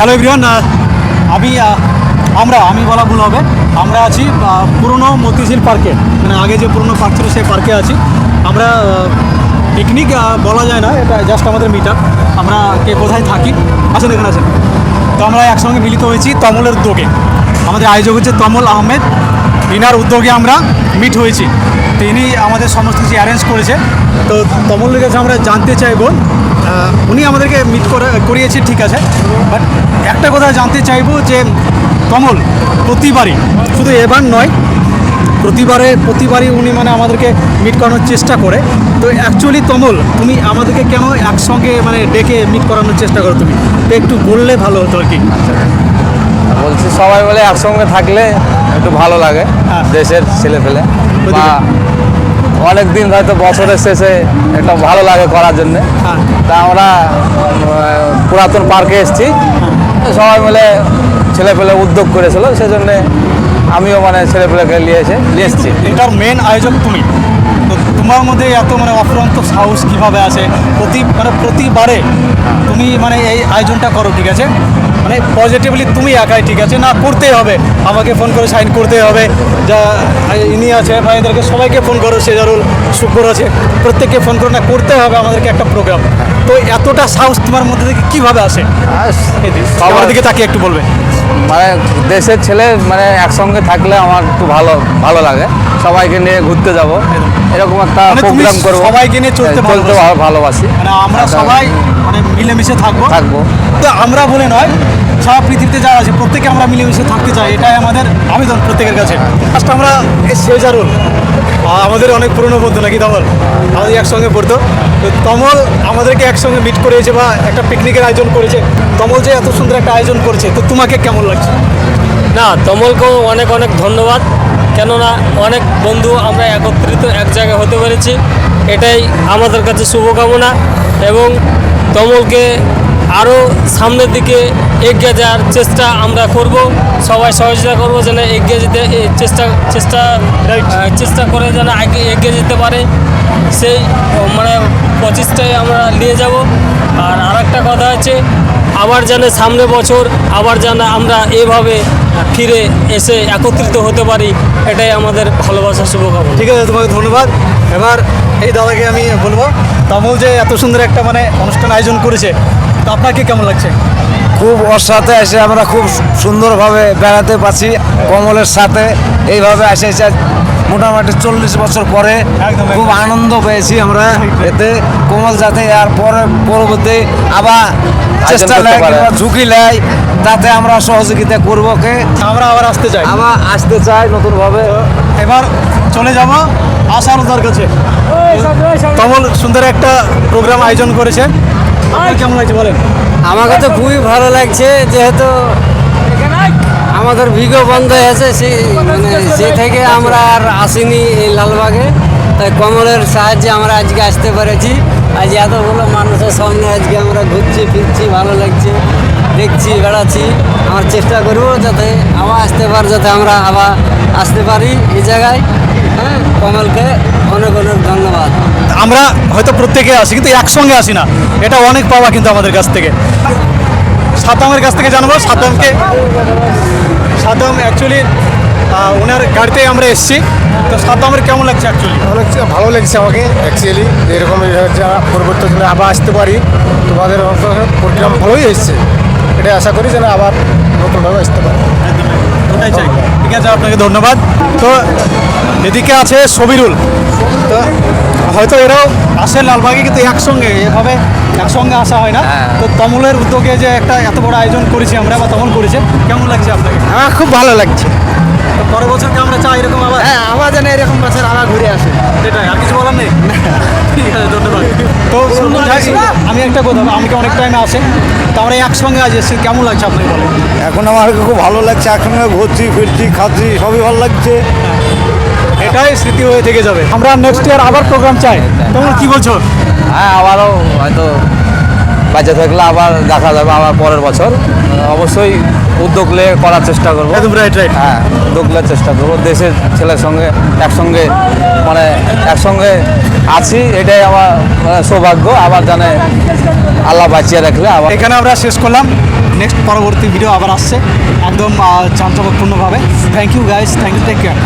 Hello everyone আমি আমরা, আমি বলা ভুল হবে। আমরা আছি পুরনো মতিঝিল পার্কে। মানে আগে যে পুরনো পার্ক ছিল সেই পার্কে আছি। আমরা পিকনিক বলা যায় না, এটা জাস্ট আমাদের মিট আমরা কে কোথায় থাকি আসেন এখানে আছেন। তো আমরা একসঙ্গে মিলিত হয়েছি তমলের দোকে আমাদের আয়োজক হচ্ছে তমল আহমেদ। ইনার উদ্যোগে আমরা মিট হয়েছি। তো ইনি আমাদের সমস্ত কিছু অ্যারেঞ্জ করেছে। তো তমলের কাছে আমরা জানতে চাইব উনি আমাদেরকে মিট করে, করিয়েছে, ঠিক আছে। বাট একটা কথা জানতে চাইব যে কমল প্রতিবারই, শুধু এবার নয়, প্রতিবারে, প্রতিবারই উনি মানে আমাদেরকে মিট করানোর চেষ্টা করে। তো অ্যাকচুয়ালি তমল, তুমি আমাদেরকে কেন একসঙ্গে মানে ডেকে মিট করানোর চেষ্টা করো তুমি? তো একটু বললে ভালো হতো আর কি। বলছি সবাই বলে একসঙ্গে থাকলে একটু ভালো লাগে হ্যাঁ। দেশের ছেলে ফেলে বা অনেক দিন হয়তো বছরের শেষে একটা ভালো লাগে করার জন্য। হ্যাঁ। তা আমরা পুরাতন পার্কে এসেছি। সবাই মিলে ছেলে পেলে উদ্যোগ করেছিল সেজন্যে আমিও মানে ছেলে পেলেকে নিয়ে এসে নিয়ে এসেছি। এটার মেন আয়োজক তুমি। তো তোমার মধ্যে এত মানে অফুরন্ত সাহস কীভাবে আছে? প্রতি মানে প্রতিবারে তুমি মানে এই আয়োজনটা করো ঠিক আছে? মানে পজিটিভলি তুমি একাই ঠিক আছে? না করতে হবে। আমাকে ফোন করে সাইন করতে হবে। যা ইনি আছে বা এদেরকে সবাইকে ফোন করো সেজারুল শুক্র আছে। প্রত্যেককে ফোন করো না করতে হবে আমাদেরকে একটা প্রোগ্রাম তো এতটা সাহস তোমার মধ্যে থেকে কীভাবে আসে? সবার দিকে তাকিয়ে একটু বলবে। মানে দেশের ছেলে মানে একসঙ্গে থাকলে আমার একটু ভালো ভালো লাগে। সবাইকে নিয়ে ঘুরতে যাব। এরকম একটা মানে প্রোগ্রাম করব। সবাইকে নিয়ে চলতে চলতে ভালো- ভালোবাসি। মানে আমরা সবাই মানে মিলেমিশে থাকব। থাকব। তো আমরা বলে নয় সারা পৃথিবীতে যারা আছে প্রত্যেকে আমরা মিলেমিশে থাকতে চাই। এটাই আমাদের আবেদন প্রত্যেকের কাছে। ফার্স্ট আমরা শেজারুল আমাদের অনেক পুরনো বন্ধু নাকি তমল? আমাদের একসঙ্গে পড়তো। তো তমল আমাদেরকে একসঙ্গে মিট করেছে বা একটা পিকনিকের আয়োজন করেছে। তমল যে এত সুন্দর একটা আয়োজন করেছে, তো তোমাকে কেমন লাগছে? না, তমলকেও অনেক অনেক ধন্যবাদ। কেননা অনেক বন্ধু আমরা একত্রিত এক জায়গায় হতে পেরেছি। এটাই আমাদের কাছে শুভকামনা। এবং তমলকে আরও সামনের দিকে এগিয়ে যাওয়ার চেষ্টা আমরা করব। সবাই সহযোগিতা করব যেন এগিয়ে যেতে চেষ্টা চেষ্টা চেষ্টা করে যেন আগে এগিয়ে যেতে পারে। সেই মানে প্রচেষ্টায় আমরা নিয়ে যাব। আর আরেকটা কথা আছে আবার যেন সামনে বছর আবার যেন আমরা এভাবে ফিরে এসে একত্রিত হতে পারি এটাই আমাদের ভালোবাসা শুভকামনা। ঠিক আছে তোমাকে ধন্যবাদ। এবার এই দাদাকে আমি বলব তমল যে এত সুন্দর একটা মানে অনুষ্ঠান আয়োজন করেছে তো আপনাকে কেমন লাগছে? খুব ওর সাথে এসে আমরা খুব সুন্দরভাবে বেড়াতে পারছি কমলের সাথে। এইভাবে এসে এসে মোটামুটি চল্লিশ বছর পরে একদম, খুব আনন্দ পেয়েছি আমরা এতে। কোমল যাতে আর পরে পরবর্তী আবার চেষ্টা নেয় কিংবা ঝুঁকি নেয় তাতে আমরা সহযোগিতা করব কে আমরা আবার আসতে চাই। আবার আসতে চাই নতুনভাবে। এবার চলে যাব আশারুদার কাছে। কমল সুন্দর একটা প্রোগ্রাম আয়োজন করেছে। আপনার কেমন লাগছে বলেন? আমাকে তো খুবই ভালো লাগছে, যেহেতু আমাদের ভিগো বন্ধ হয়েছে সেই মানে সেই থেকে আমরা আর আসিনি এই লালবাগে, তাই কমলের সাহায্যে আমরা আজকে আসতে পেরেছি। আজ এতগুলো মানুষের সামনে আজকে আমরা ঘুরছি, ফিরছি, ভালো লাগছে, দেখছি, বেড়াচ্ছি। আমার চেষ্টা করব যাতে আবার আসতে পার, যাতে আমরা আবার আসতে পারি এই জায়গায়। কমলকে অনেক অনেক ধন্যবাদ। আমরা হয়তো প্রত্যেকে আসি কিন্তু একসঙ্গে আসি না। এটা অনেক পাওয়া কিন্তু আমাদের কাছ থেকে। সাতামের কাছ থেকে জানব সাতামকে। সাতাম অ্যাকচুয়ালি ওনার গাড়িতে আমরা এসেছি। তো সাতামের কেমন লাগছে অ্যাকচুয়ালি অনেক ভালো লাগছে আমাকে অ্যাকচুয়ালি এরকম যা পরিবর্তন আবার আসতে পারি। তোমাদের প্রোগ্রাম ভালোই এসছে। এটা আশা করি যেন আবার নতুনভাবে আসতে পারি। ওটাই চাই। ঠিক আছে আপনাকে ধন্যবাদ। তো এদিকে আছে সবিরুল তো হয়তো এরাও আসে লালবাগে কিন্তু একসঙ্গে এভাবে একসঙ্গে আসা হয় না। তো তমলের উদ্যোগে যে একটা এত বড় আয়োজন করেছি আমরা বা তমল করেছে কেমন লাগছে আপনাকে? আমার খুব ভালো লাগছে। তো পরের বছরকে আমরা চাই এরকম আবার? হ্যাঁ আবার যেন এরকম বছর আবার ঘুরে আসে। সেটাই আর কিছু বলার নেই? ঠিক আছে ধন্যবাদ। তো শুনুন, যাই, আমি একটা কথা আমাকে অনেক টাইমে আসে। তো আমরা একসঙ্গে আজ এসেছি কেমন লাগছে আপনাকে বলেন? এখন আমার খুব ভালো লাগছে একসঙ্গে ঘুরছি ফিরছি খাচ্ছি সবই ভালো লাগছে। এটাই স্মৃতি হয়ে থেকে যাবে। আমরা নেক্সট ইয়ার আবার প্রোগ্রাম চাই। তোমরা কি বলছো? হ্যাঁ আবারও হয়তো বাচ্চা থাকলে আবার দেখা যাবে আবার পরের বছর। অবশ্যই উদ্যোগ নিয়ে করার চেষ্টা করব। হ্যাঁ উদ্যোগ নেওয়ার চেষ্টা করব। দেশের ছেলের সঙ্গে একসঙ্গে মানে একসঙ্গে আছি এটাই আমার মানে সৌভাগ্য। আবার জানে আল্লাহ বাঁচিয়ে রাখলে আবার এখানে আমরা শেষ করলাম। নেক্সট পরবর্তী ভিডিও আবার আসছে। একদম চাঞ্চল্যপূর্ণভাবে thank you guys thank you take care